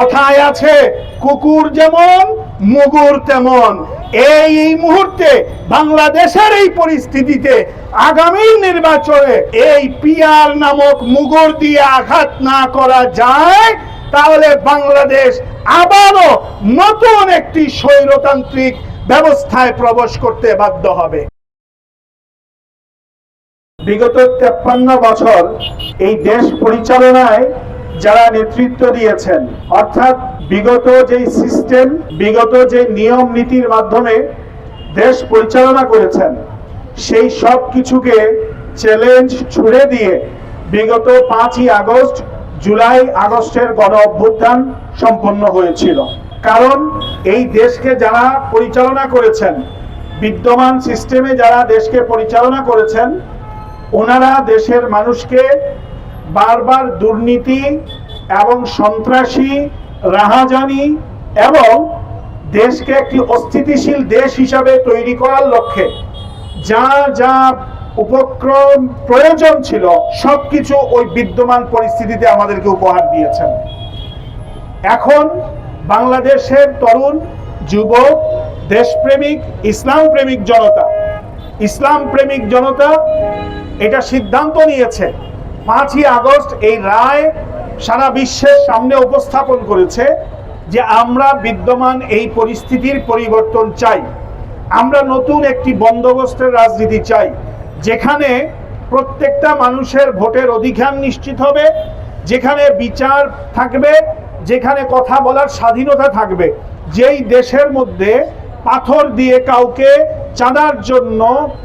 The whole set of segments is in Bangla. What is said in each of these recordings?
কথায় আছে, কুকুর যেমন, মুগুর তেমন। এই এই মুহূর্তে বাংলাদেশের এই পরিস্থিতিতে আগামী নির্বাচনে এই পিয়ার নামক মুগুর দিয়ে আঘাত না করা যায়, তাহলে বাংলাদেশ আবারও নতুন একটি স্বৈরতান্ত্রিক ব্যবস্থায় প্রবেশ করতে বাধ্য হবে। বিগত তেপ্পান্ন বছর এই দেশ পরিচালনায় যারা নেতৃত্ব দিয়েছেন, অর্থাৎ বিগত যে সিস্টেম বিগত যে নিয়ম নীতির মাধ্যমে দেশ পরিচালনা করেছেন, সেই সব কিছুকে চ্যালেঞ্জ ছুড়ে দিয়ে বিগত পাঁচই আগস্ট, জুলাই আগস্টের গণ অভ্যুত্থান সম্পন্ন হয়েছিল। কারণ এই দেশকে যারা পরিচালনা করেছেন, বিদ্যমান সিস্টেমে যারা দেশকে পরিচালনা করেছেন, ওনারা দেশের মানুষকে বারবার দুর্নীতি এবং সন্ত্রাসী, রাহাজানি এবং দেশকে একটি অস্থিতিশীল দেশ হিসাবে তৈরি করার লক্ষ্যে যা যা উপক্রম প্রয়োজন ছিল, সবকিছু ওই বিদ্যমান পরিস্থিতিতে আমাদেরকে উপহার দিয়েছেন। এখন বাংলাদেশের তরুণ, যুবক, দেশপ্রেমিক ইসলাম প্রেমিক জনতা ইসলাম প্রেমিক জনতা এটা সিদ্ধান্ত নিয়েছে। পাঁচই আগস্ট এই রায় সারা বিশ্বের সামনে উপস্থাপন করেছে যে আমরা বিদ্যমান এই পরিস্থিতির পরিবর্তন চাই। আমরা নতুন একটি বন্দোবস্তের রাজনীতি চাই, যেখানে প্রত্যেকটা মানুষের ভোটের অধিকার নিশ্চিত হবে, যেখানে বিচার থাকবে, যেখানে কথা বলার স্বাধীনতা থাকবে। যেই দেশের মধ্যে পাথর দিয়ে কাউকে চাঁদার জন্য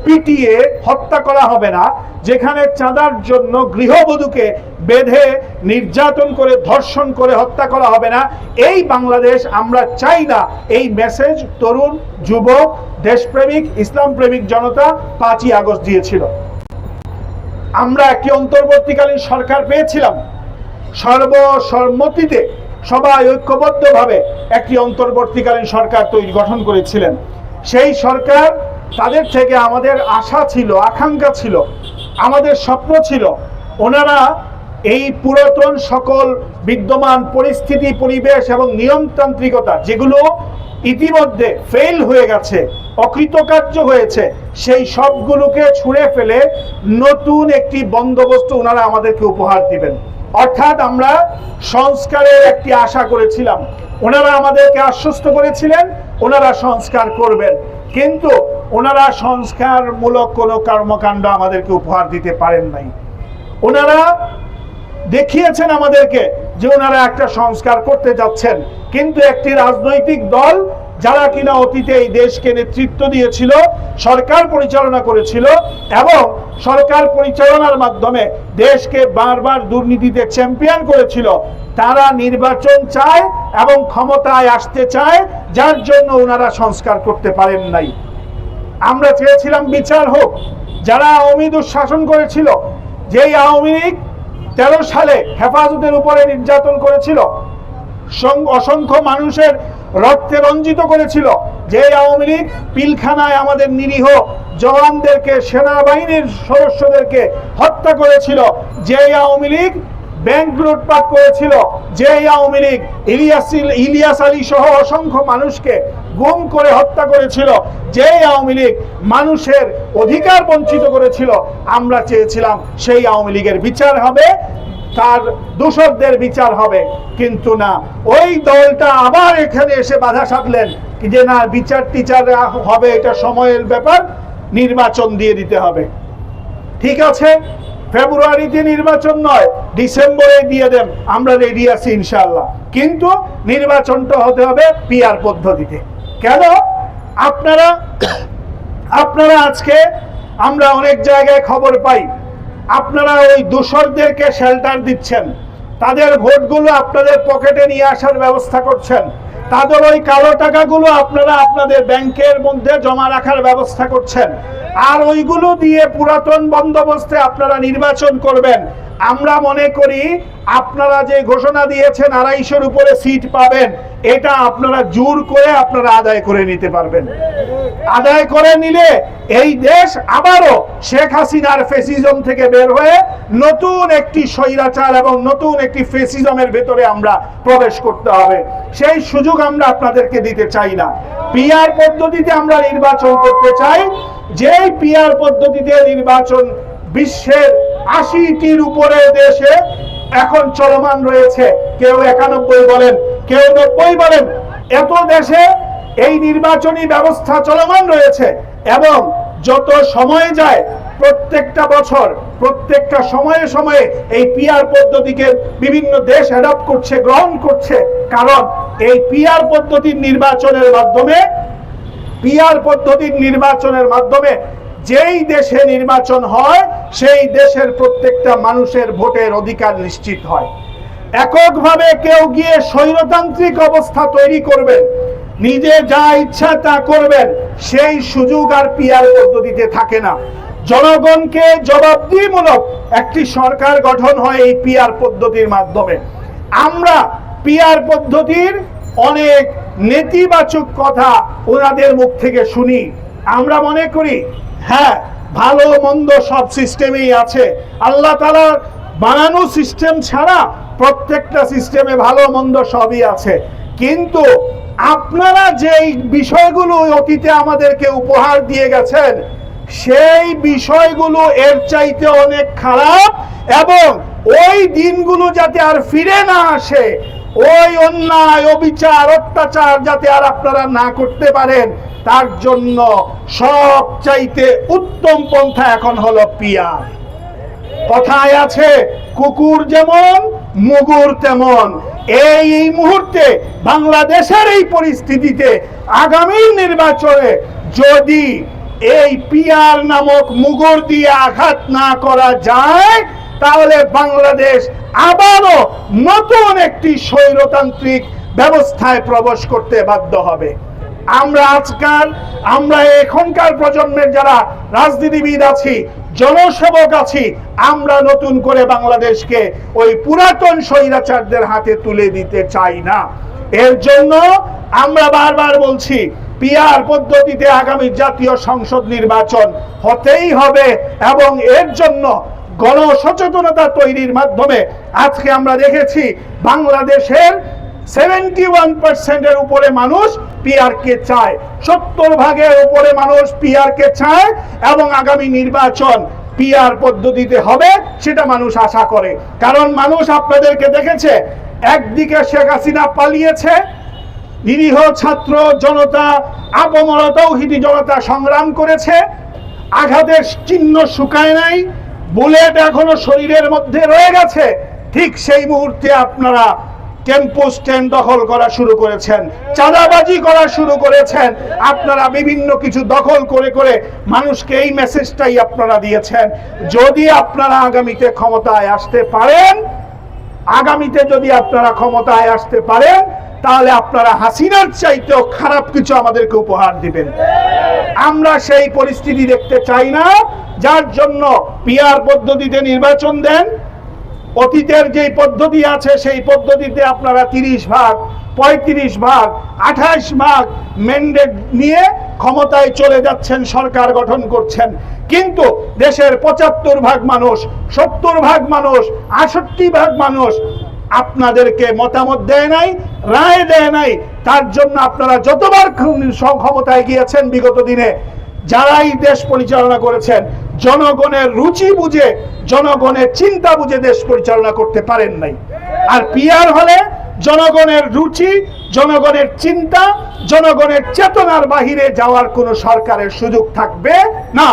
পিটিয়ে হত্যা করা হবে না, যেখানে চাঁদার জন্য গৃহবধূকে বেঁধে নির্যাতন করে, ধর্ষণ করে হত্যা করা হবে না। এই বাংলাদেশ আমরা চাই না। এই মেসেজ তরুণ, যুবক, দেশপ্রেমিক ইসলাম প্রেমিক জনতা পাঁচই আগস্ট দিয়েছিল। আমরা একটি অন্তর্বর্তীকালীন সরকার পেয়েছিলাম। সর্বসম্মতিতে সবাই ঐক্যবদ্ধভাবে একটি অন্তর্বর্তীকালীন সরকার তৈরি গঠন করেছিলেন। সেই সরকার তাদের থেকে আমাদের আশা ছিল, আকাঙ্ক্ষা ছিল, আমাদের স্বপ্ন ছিল ওনারা এই পুরাতন সকল বিদ্যমান পরিস্থিতি, পরিবেশ এবং নিয়মতান্ত্রিকতা যেগুলো ইতিমধ্যে ফেল হয়ে গেছে, অকৃতকার্য হয়েছে, সেই সবগুলোকে ছুঁড়ে ফেলে নতুন একটি বন্দোবস্ত ওনারা আমাদেরকে উপহার দিবেন। অর্থাৎ আমরা সংস্কারের একটি আশা করেছিলাম। ওনারা আমাদেরকে আশ্বস্ত করেছিলেন ওনারা সংস্কার করবেন। কিন্তু ওনারা সংস্কারমূলক কোনো কর্মকাণ্ড আমাদেরকে উপহার দিতে পারেন নাই। ওনারা দেখিয়েছেন আমাদেরকে যে ওনারা একটা সংস্কার করতে যাচ্ছেন। কিন্তু একটি রাজনৈতিক দল যারা কিনা অতীতে এই দেশকে নেতৃত্ব দিয়েছিল, সরকার পরিচালনা করেছিল এবং সরকার পরিচালনার মাধ্যমে দেশকে বারবার দুর্নীতিতে চ্যাম্পিয়ন করেছিল তারা নির্বাচন চায় এবং ক্ষমতায় আসতে চায়, যার জন্য ওনারা সংস্কার করতে পারেন নাই। আমরা চেয়েছিলাম বিচার হোক। যারা আওয়ামী দুঃশাসন করেছিল, যেই আওয়ামী লীগ তেরো সালে হেফাজতের উপরে নির্যাতন করেছিল অসংখ্য মানুষের রক্তে রঞ্জিত করেছিল যে আওয়ামী লীগ পিলখানায় আমাদের নিরীহ জওয়ানদেরকে, সেনাবাহিনীর সদস্যদেরকে হত্যা করেছিল যে আওয়ামী লীগ ব্যাংক লুটপাট করেছিল যে আওয়ামী লীগ। ইলিয়াস ইলিয়াস আলী সহ অসংখ্য মানুষকে গুম করে হত্যা করেছিল। যে আওয়ামী লীগ মানুষের অধিকার বঞ্চিত করেছিল, আমরা চেয়েছিলাম সেই আওয়ামী লীগের বিচার হবে, তার দূষকদের বিচার হবে। কিন্তু না, ওই দলটা আবার এখানে এসে বাধা সাধলেন যে না, বিচার টিচার হবে, এটা সময়ের ব্যাপার, নির্বাচন দিয়ে দিতে হবে। ঠিক আছে? ফেব্রুয়ারিতে নির্বাচন নয়, ডিসেম্বরে দিয়ে দেন। আমরা রেডি আছি ইনশাল্লাহ কিন্তু নির্বাচনটা হতে হবে পিয়ার পদ্ধতিতে। কেন? আপনারা আপনারা আজকে আমরা অনেক জায়গায় খবর পাই। আপনারা ওই দূষরদেরকে শেল্টার দিচ্ছেন। তাদের ভোটগুলো আপনাদের পকেটে নিয়ে আসার ব্যবস্থা করছেন। তাদের ওই কালো টাকাগুলো আপনারা আপনাদের ব্যাংকের মধ্যে জমা রাখার ব্যবস্থা করছেন। আর ওইগুলো দিয়ে পুরাতন বন্দোবস্তে আপনারা নির্বাচন করবেন। আমরা মনে করি আপনারা যে ঘোষণা দিয়েছেন আড়াইশোর উপরে সিট পাবেন, এটা আপনারা জোর করে আপনারা আদায় করে নিতে পারবেন। আদায় করে নিলে এই দেশ আবারও শেখ হাসিনার ফেসিজম থেকে বের হয়ে নতুন একটি স্বৈরাচার এবং নতুন একটি ফেসিজমের ভেতরে আমরা প্রবেশ করতে হবে। সেই সুযোগ আমরা আপনাদেরকে দিতে চাই না। পিআর পদ্ধতিতে আমরা নির্বাচন করতে চাই। যেই পিআর পদ্ধতিতে নির্বাচন বিশ্বের আশিটির উপরে দেশে এখন চলমান রয়েছে। কেউ একানব্বই বলেন, কেউ নব্বই বলেন। এত দেশে এই নির্বাচনী ব্যবস্থা চলমান রয়েছে এবং যত সময় যায়, প্রত্যেকটা বছর, প্রত্যেকটা সময়ে সময়ে এই পিআর পদ্ধতিকে বিভিন্ন দেশ অ্যাডপ্ট করছে, গ্রহণ করছে। কারণ এই পিআর পদ্ধতির নির্বাচনের মাধ্যমে পিআর পদ্ধতির নির্বাচনের মাধ্যমে যেই দেশে নির্বাচন হয়, সেই দেশের প্রত্যেকটা মানুষের ভোটের অধিকার নিশ্চিত হয়। এককভাবে কেউ গিয়ে স্বৈরতান্ত্রিক অবস্থা তৈরি করবেন, নিজে যা ইচ্ছা তা করবেন, সেই সুযোগ আর পিআর পদ্ধতিতে থাকে না। জনগণকে জবাবদিহিমূলক একটি সরকার গঠন হয় এই পিয়ার পদ্ধতির মাধ্যমে। আমরা পিয়ার পদ্ধতির অনেক নেতিবাচক কথা ওনাদের মুখ থেকে শুনি। আমরা মনে করি হ্যাঁ ভালো মন্দ সব সিস্টেমেই আছে। আল্লাহ তালার বানানো সিস্টেম ছাড়া প্রত্যেকটা সিস্টেমে ভালো মন্দ সবই আছে। কিন্তু আপনারা যেই বিষয়গুলো অতীতে আমাদেরকে উপহার দিয়ে গেছেন, সেই বিষয়গুলো এর চাইতে অনেক খারাপ এবং ওই দিনগুলো যাতে আর ফিরে না আসে ওই অন্যায়, অবিচার, অত্যাচার যাতে আর আপনারা না করতে পারেন, তার জন্য সব চাইতে উত্তম পন্থা এখন হলো পিয়ার। কথায় আছে, কুকুর যেমন, মুগুর তেমন। এই এই মুহূর্তে বাংলাদেশের এই পরিস্থিতিতে আগামী নির্বাচনে যদি এই পিয়ার নামক মুগুর দিয়ে আঘাত না করা যায় তাহলে বাংলাদেশ আবারও নতুন একটি স্বৈরতান্ত্রিক ব্যবস্থায় প্রবেশ করতে বাধ্য হবে। আমরা আজকাল, আমরা এখনকার প্রজন্মের যারা রাজনীতিবিদ আছি, জনসেবক আছি, আমরা নতুন করে বাংলাদেশকে ওই পুরাতন স্বৈরাচারদের হাতে তুলে দিতে চাই না। এর জন্য আমরা বারবার বলছি পিআর পদ্ধতিতে আগামী জাতীয় সংসদ নির্বাচন হতেই হবে এবং এর জন্য গণসচেতনতা তৈরির মাধ্যমে আজকে আমরা দেখেছি বাংলাদেশের সেভেন্টি ওয়ান পার্সেন্টের উপরে মানুষ পিআরকে চায়, সত্তর ভাগের উপরে মানুষ পিআরকে চায় এবং আগামী নির্বাচন পিআর পদ্ধতিতে হবে সেটা মানুষ আশা করে। কারণ মানুষ আপনাদেরকে দেখেছে, একদিকে শেখ হাসিনা পালিয়েছে, নিরীহ ছাত্র জনতা আপমরতাও হিটি জনতা সংগ্রাম করেছে, আঘাতের চিহ্ন শুকায় নাই বুলেট এখনও শরীরের মধ্যে রয়ে গেছে। ঠিক সেই মুহূর্তে আপনারা টেম্পো স্ট্যান্ড দখল করা শুরু করেছেন, চাঁদাবাজি করা শুরু করেছেন, আপনারা বিভিন্ন কিছু দখল করে করে মানুষকে এই মেসেজটাই আপনারা দিয়েছেন। যদি আপনারা আগামীতে ক্ষমতায় আসতে পারেন, আগামীতে যদি আপনারা ক্ষমতায় আসতে পারেন, তাহলে আপনারা হাসিনার চাইতেও খারাপ কিছু আমাদেরকে উপহার দিবেন। আমরা সেই পরিস্থিতি দেখতে চাই না। যার জন্য পিআর পদ্ধতিতে নির্বাচন দেন, অতীতের যে পদ্ধতি আছে সেই পদ্ধতিতে আপনারা তিরিশ ভাগ, পঁয়ত্রিশ ভাগ আঠাশ ভাগ ম্যান্ডেট নিয়ে ক্ষমতায় চলে যাচ্ছেন, সরকার গঠন করছেন। কিন্তু দেশের পঁচাত্তর ভাগ মানুষ, সত্তর ভাগ মানুষ, আষট্টি ভাগ মানুষ আপনাদেরকে মতামত দেয় নাই, রায় দেয় নাই। তার জন্য আপনারা যতবার ক্ষম- ক্ষমতায় গিয়েছেন বিগত দিনে, যারাই দেশ পরিচালনা করেছেন জনগণের রুচি বুঝে, জনগণের চিন্তা বুঝে দেশ পরিচালনা করতে পারেন নাই। আর পিয়ার হলে জনগণের রুচি, জনগণের চিন্তা, জনগণের চেতনার বাহিরে যাওয়ার কোনো সরকারের সুযোগ থাকবে না।